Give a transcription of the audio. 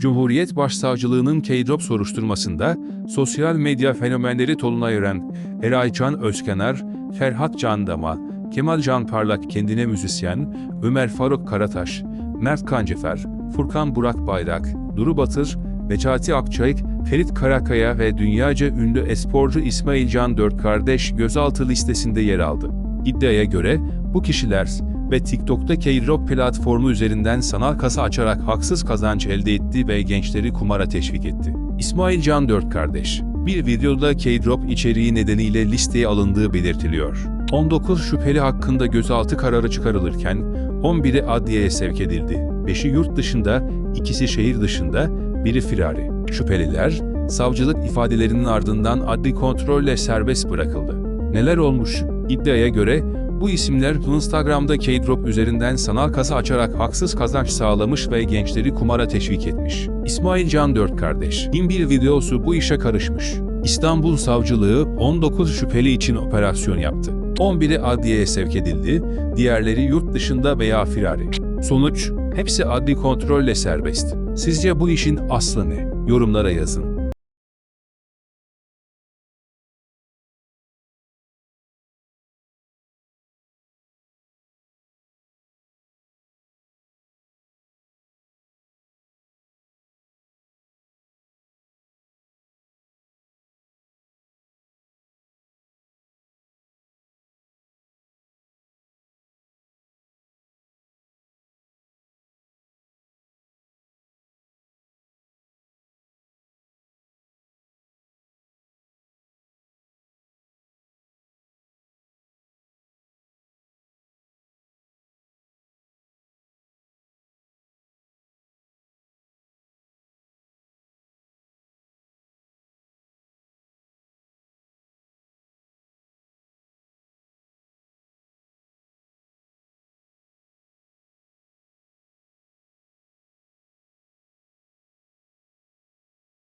Cumhuriyet Başsavcılığı'nın Keydrop soruşturmasında sosyal medya fenomenleri Tolunay Ören, Eray Can Özkenar, Ferhat Candama, Kemal Can Parlak kendine müzisyen, Ömer Faruk Karataş, Mert Kancefer, Furkan Burak Bayrak, Duru Batır, Necati Akçayık, Ferit Karakaya ve dünyaca ünlü esporcu İsmail Can Dört Kardeş gözaltı listesinde yer aldı. İddiaya göre bu kişiler ve TikTok'ta Keydrop platformu üzerinden sanal kasa açarak haksız kazanç elde etti ve gençleri kumara teşvik etti. İsmail Can Dört Kardeş, bir videoda Keydrop içeriği nedeniyle listeye alındığı belirtiliyor. 19 şüpheli hakkında gözaltı kararı çıkarılırken 11'i adliyeye sevk edildi. 5'i yurt dışında, ikisi şehir dışında, biri firari. Şüpheliler, savcılık ifadelerinin ardından adli kontrolle serbest bırakıldı. Neler olmuş? İddiaya göre bu isimler Instagram'da Keydrop üzerinden sanal kasa açarak haksız kazanç sağlamış ve gençleri kumara teşvik etmiş. İsmail Can Dört Kardeş, bir videosu bu işe karışmış. İstanbul Savcılığı 19 şüpheli için operasyon yaptı. 11'i adliyeye sevk edildi, diğerleri yurt dışında veya firari. Sonuç, hepsi adli kontrolle serbest. Sizce bu işin aslı ne? Yorumlara yazın.